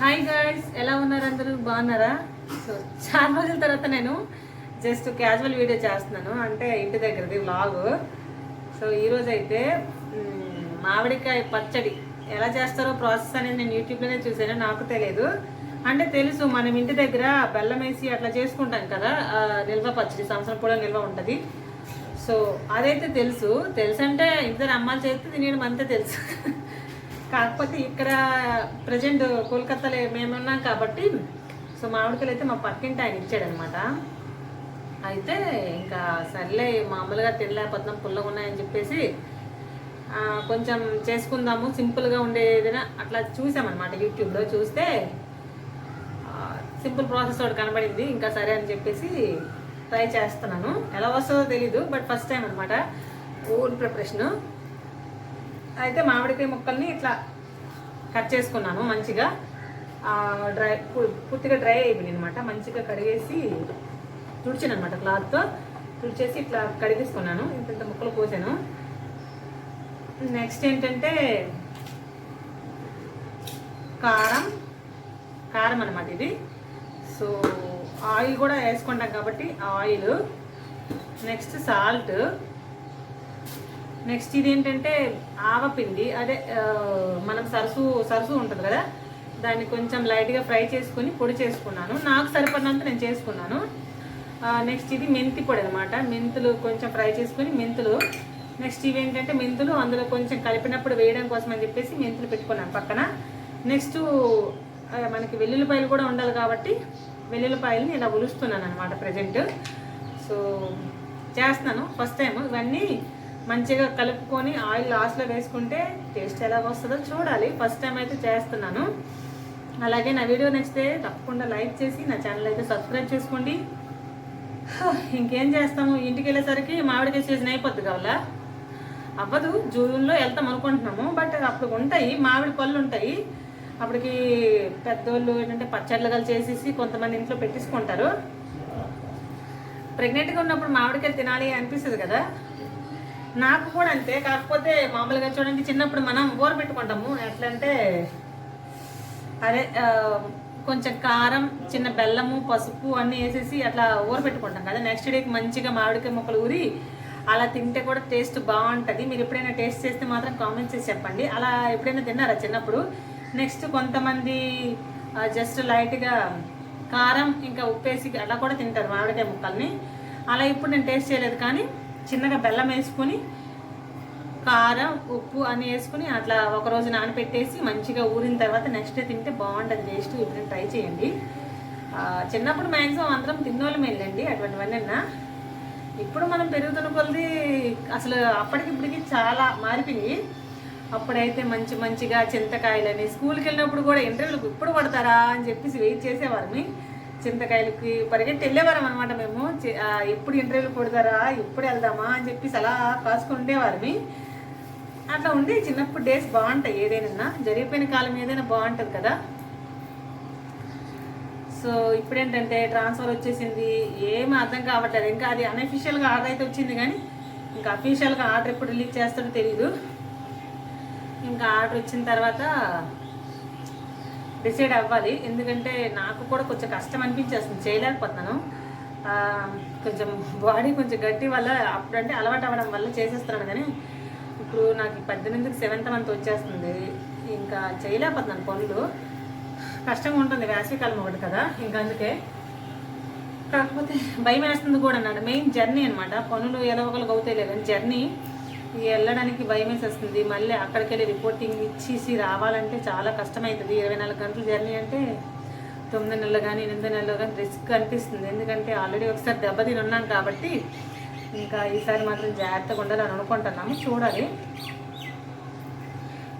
Hi guides ఎలా ఉన్నారు అందరూ? బాగున్నారా? సో చాలా రోజుల తర్వాత నేను జస్ట్ క్యాజువల్ వీడియో చేస్తున్నాను. అంటే ఇంటి దగ్గరది వ్లాగ్ సో ఈరోజు అయితే మామిడికాయ పచ్చడి ఎలా చేస్తారో ప్రాసెస్ అనేది నేను యూట్యూబ్లోనే చూసాను నాకు తెలియదు అంటే తెలుసు మనం ఇంటి దగ్గర బెల్లం వేసి అట్లా చేసుకుంటాం కదా నిల్వ పచ్చడి సంవత్సరం కూడా నిల్వ ఉంటుంది. సో అదైతే తెలుసు. తెలుసు అంటే ఇద్దరు అమ్మాయిలు చేస్తే తినేయడం అంతే తెలుసు. కాకపోతే ఇక్కడ ప్రజెంట్ కోల్కతాలో మేమున్నాం కాబట్టి సో మామిడికాయలు అయితే మా పక్కింటి ఆయన ఇచ్చాడనమాట. అయితే ఇంకా సర్లే మామూలుగా తినలేకపోతున్నాం పుల్లగా ఉన్నాయని చెప్పేసి కొంచెం చేసుకుందాము సింపుల్గా ఉండేదైనా అట్లా చూసామన్నమాట యూట్యూబ్లో చూస్తే సింపుల్ ప్రాసెస్ ఒకటి కనబడింది ఇంకా సరే అని చెప్పేసి ట్రై చేస్తున్నాను. ఎలా వస్తుందో తెలీదు బట్ ఫస్ట్ టైం అనమాట ఓన్ ప్రిపరేషను అయితే మామిడికాయ ముక్కల్ని ఇట్లా కట్ చేసుకున్నాను మంచిగా. డ్రై పూర్తిగా డ్రై అయిపోయింది అనమాట మంచిగా కడిగేసి తుడిచాను అనమాట క్లాత్తో. తుడిచేసి ఇట్లా కడిగేసుకున్నాను. ఇంత ఇంత ముక్కలు పోసాను నెక్స్ట్ ఏంటంటే కారం కారం అనమాట ఇది. సో ఆయిల్ కూడా వేసుకుంటాం కాబట్టి ఆయిల్. Next salt. నెక్స్ట్ ఇది ఏంటంటే ఆవపిండి అదే మనం సరసు సరసు ఉంటుంది కదా దాన్ని కొంచెం లైట్గా ఫ్రై చేసుకొని పొడి చేసుకున్నాను. నాకు సరిపడినంత నేను చేసుకున్నాను. నెక్స్ట్ ఇది మెంతి పొడి అనమాట మెంతులు కొంచెం ఫ్రై చేసుకుని మెంతులు నెక్స్ట్ ఇవి ఏంటంటే మెంతులు అందులో కొంచెం కలిపినప్పుడు వేయడం కోసం అని చెప్పేసి మెంతులు పెట్టుకున్నాను పక్కన. నెక్స్ట్ మనకి వెల్లుల్లిపాయలు కూడా ఉండాలి కాబట్టి వెల్లుల్లిపాయలని ఇలా ఉలుస్తున్నాను అనమాట ప్రజెంట్. సో చేస్తున్నాను ఫస్ట్ టైం ఇవన్నీ మంచిగా కలుపుకొని ఆయిల్ లాస్ట్లో వేసుకుంటే టేస్ట్ ఎలా వస్తుందో చూడాలి. ఫస్ట్ టైం అయితే చేస్తున్నాను. అలాగే నా వీడియో నచ్చితే తప్పకుండా లైక్ చేసి నా ఛానల్ అయితే సబ్స్క్రైబ్ చేసుకోండి. ఇంకేం చేస్తాము? ఇంటికి వెళ్ళేసరికి మామిడికాయ సీజన్ అయిపోద్ది కావాలా అవ్వదు జూన్లో వెళ్తాం అనుకుంటున్నాము. బట్ అప్పుడు ఉంటాయి మామిడి పళ్ళు ఉంటాయి. అప్పటికి పెద్దోళ్ళు ఏంటంటే పచ్చళ్ళు కలిసి చేసేసి కొంతమంది ఇంట్లో పెట్టించుకుంటారు. ప్రెగ్నెంట్గా ఉన్నప్పుడు మామిడికాయలు తినాలి అనిపిస్తుంది కదా? నాకు కూడా అంతే. కాకపోతే మామూలుగా చూడండి చిన్నప్పుడు మనం ఊర పెట్టుకుంటాము. ఎట్లంటే అదే కొంచెం కారం చిన్న బెల్లము పసుపు అన్నీ వేసేసి అట్లా ఊర పెట్టుకుంటాం కదా. నెక్స్ట్ డేకి మంచిగా మామిడికాయ ముక్కలు ఊరి అలా తింటే కూడా టేస్ట్ బాగుంటుంది. మీరు ఎప్పుడైనా టేస్ట్ చేస్తే మాత్రం కామెంట్స్ చేసి చెప్పండి. అలా ఎప్పుడైనా తిన్నారా చిన్నప్పుడు? నెక్స్ట్ కొంతమంది జస్ట్ లైట్గా కారం ఇంకా ఉప్పేసి అలా కూడా తింటారు మామిడికాయ ముక్కల్ని. అలా ఇప్పుడు నేను టేస్ట్ చేయలేదు కానీ చిన్నగా బెల్లం వేసుకొని కారం ఉప్పు అని వేసుకుని అట్లా ఒక రోజు మంచిగా ఊరిన తర్వాత నెక్స్ట్ డే తింటే బాగుంటుంది. టేస్ట్ ఇప్పుడు ట్రై చేయండి. చిన్నప్పుడు మ్యాక్సిమం అందరం తిన్నోళ్ళం వెళ్ళండి అటువంటివన్నీ ఇప్పుడు మనం పెరుగుతున్న కొలది అసలు అప్పటికి ఇప్పటికి చాలా మారిపోయింది. అప్పుడైతే మంచి మంచిగా చింతకాయలని స్కూల్కి వెళ్ళినప్పుడు కూడా ఇంటర్వ్యూలకు ఇప్పుడు పడతారా అని చెప్పేసి వెయిట్ చేసేవారిని చింతకాయలకి పరిగెట్టి వెళ్ళేవారం అనమాట మేము. ఎప్పుడు ఇంటర్వ్యూలు కొడతారా ఎప్పుడు వెళ్దామా అని చెప్పేసి అలా కాసుకుండేవారమి అట్లా ఉండి చిన్నప్పుడు డేస్ బాగుంటాయి ఏదైనా. జరిగిపోయిన కాలం ఏదైనా బాగుంటుంది కదా. సో ఇప్పుడు ఏంటంటే ట్రాన్స్ఫర్ వచ్చేసింది. ఏమి అర్థం కావట్లేదు. ఇంకా అది అన్అఫీషియల్గా ఆర్డర్ అయితే వచ్చింది కానీ ఇంకా అఫీషియల్గా ఆర్డర్ ఎప్పుడు రిలీజ్ చేస్తాడో తెలీదు. ఇంకా ఆర్డర్ వచ్చిన తర్వాత డిసైడ్ అవ్వాలి. ఎందుకంటే నాకు కూడా కొంచెం కష్టం అనిపించేస్తుంది. చేయలేకపోతున్నాను. కొంచెం బాడీ కొంచెం గట్టి వల్ల అప్పుడంటే అలవాటు అవ్వడం వల్ల చేసేస్తున్నాను కానీ ఇప్పుడు నాకు పద్దెనిమిదికి సెవెంత్ మంత్ వచ్చేస్తుంది. ఇంకా చేయలేకపోతున్నాను పనులు. కష్టంగా ఉంటుంది. వేసవికాలం ఒకటి కదా. ఇంకా అందుకే. కాకపోతే భయం వేస్తుంది కూడా అన్నాడు. మెయిన్ జర్నీ అనమాట పనులు ఎలా ఒకరికి అవుతాయి లేదని జర్నీ. వెళ్ళడానికి భయం వేసేస్తుంది. మళ్ళీ అక్కడికి వెళ్ళి రిపోర్టింగ్ ఇచ్చేసి రావాలంటే చాలా కష్టమవుతుంది ఇరవై నాలుగు గంటల జర్నీ అంటే తొమ్మిది నెలలు కానీ ఎనిమిది నెలలు కానీ రిస్క్ అనిపిస్తుంది. ఎందుకంటే ఆల్రెడీ ఒకసారి దెబ్బతిని ఉన్నాం కాబట్టి ఇంకా ఈసారి మాత్రం జాగ్రత్తగా ఉండాలని అనుకుంటున్నాము. చూడాలి.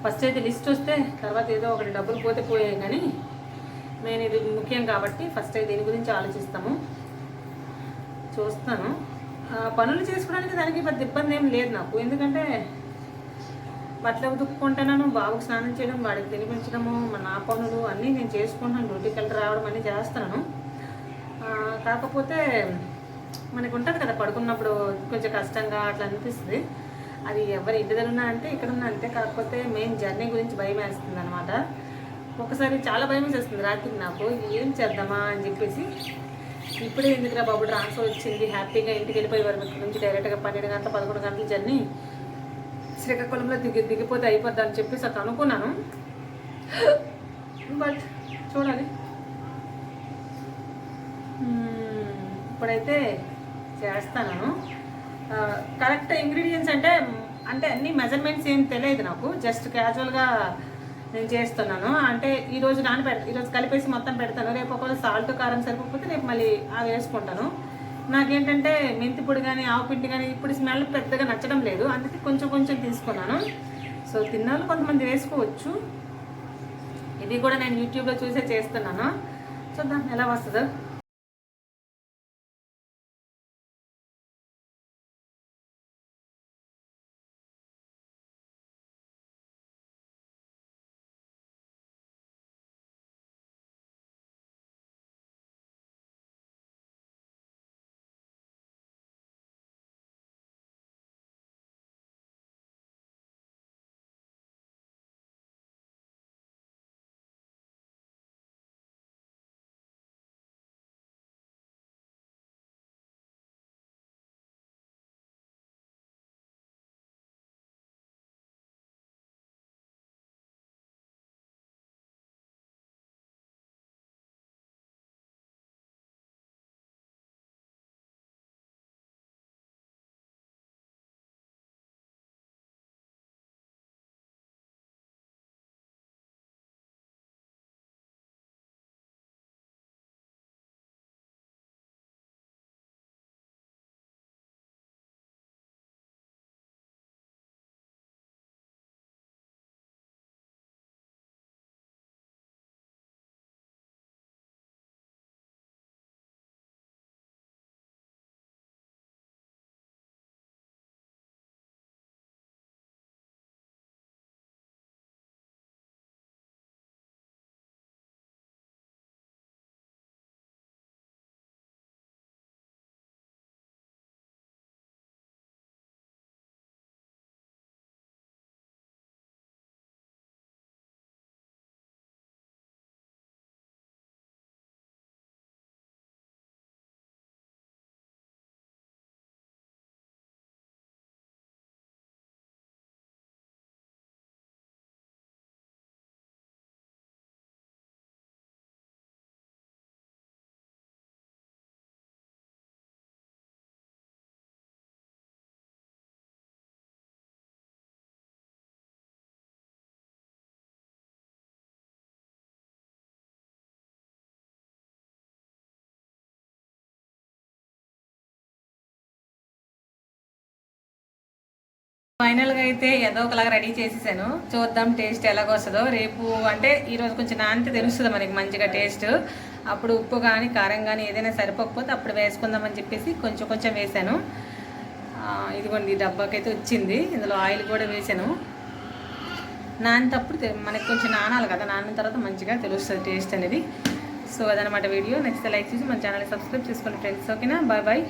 ఫస్ట్ అయితే లిస్ట్ వస్తే తర్వాత ఏదో ఒకటి డబ్బులు పోతే పోయాయి కానీ నేను ఇది ముఖ్యం కాబట్టి ఫస్ట్ అయితే దీని గురించి ఆలోచిస్తాము. చూస్తాను. పనులు చేసుకోవడానికి దానికి పెద్ద ఇబ్బంది ఏం లేదు నాకు. ఎందుకంటే బట్టలు ఉతుక్కుంటున్నాను బాబుకు స్నానం చేయడం వాడికి తినిపించడము మన నా పనులు అన్నీ నేను చేసుకుంటాను డ్యూటీకి వెళ్ళి రావడం అన్నీ చేస్తున్నాను కాకపోతే మనకు ఉంటుంది కదా పడుకున్నప్పుడు కొంచెం కష్టంగా అట్లా అనిపిస్తుంది. అది ఎవరి ఇంటి దగ్గర ఉన్నా అంటే ఇక్కడ ఉన్నా అంతే. కాకపోతే మెయిన్ జర్నీ గురించి భయం వేస్తుంది అనమాట ఒకసారి చాలా భయం వేసేస్తుంది రాత్రికి నాకు. ఏం చేద్దామా అని చెప్పేసి ఇప్పుడే ఎందుకురా బాబు? ట్రాన్స్ఫర్ వచ్చింది. హ్యాపీగా ఇంటికి వెళ్ళిపోయి వరకు ఇక్కడ నుంచి డైరెక్ట్గా పన్నెండు గంటల పదకొండు గంటల జర్నీ శ్రీకాకుళంలో దిగి దిగిపోతే అయిపోద్ది అని చెప్పేసి అట్లా అనుకున్నాను. బట్ చూడాలి. Hmm, ఇప్పుడైతే చేస్తాను. కరెక్ట్ ఇంగ్రీడియంట్స్ అంటే అంటే అన్ని మెజర్మెంట్స్ ఏం తెలియదు నాకు. జస్ట్ క్యాజువల్గా నేను చేస్తున్నాను. అంటే ఈ రోజు నానబెడతా ఈరోజు కలిపేసి మొత్తం పెడతాను. రేపు ఒకవేళ సాల్ట్ కారం సరిపోతే రేపు మళ్ళీ అవి వేసుకుంటాను. నాకేంటంటే మెంతి పొడి కానీ ఆవు పిండి కానీ ఇప్పుడు స్మెల్ పెద్దగా నచ్చడం లేదు. అందుకే కొంచెం కొంచెం తీసుకున్నాను. సో తిన్నాను కొంతమంది వేసుకోవచ్చు. ఇది కూడా నేను యూట్యూబ్లో చూసే చేస్తున్నాను. చూద్దాం ఎలా వస్తుందో. ఫైనల్గా అయితే ఏదో ఒకలాగా రెడీ చేసేసాను. చూద్దాం టేస్ట్ ఎలాగొస్తుందో. రేపు అంటే ఈరోజు కొంచెం నానితే తెలుస్తుంది మనకి మంచిగా టేస్ట్. అప్పుడు ఉప్పు కానీ కారం కానీ ఏదైనా సరిపోకపోతే అప్పుడు వేసుకుందామని చెప్పేసి కొంచెం కొంచెం వేసాను. ఇదిగోండి డబ్బాకైతే వచ్చింది. ఇందులో ఆయిల్ కూడా వేసాను. నానేటప్పుడు మనకి కొంచెం నానాలి కదా నానిన తర్వాత మంచిగా తెలుస్తుంది టేస్ట్ అనేది. సో అదనమాట వీడియో. నచ్చితే లైక్ చేసి మన ఛానల్ సబ్స్క్రైబ్ చేసుకోండి ఫ్రెండ్స్. ఓకేనా? Bye bye.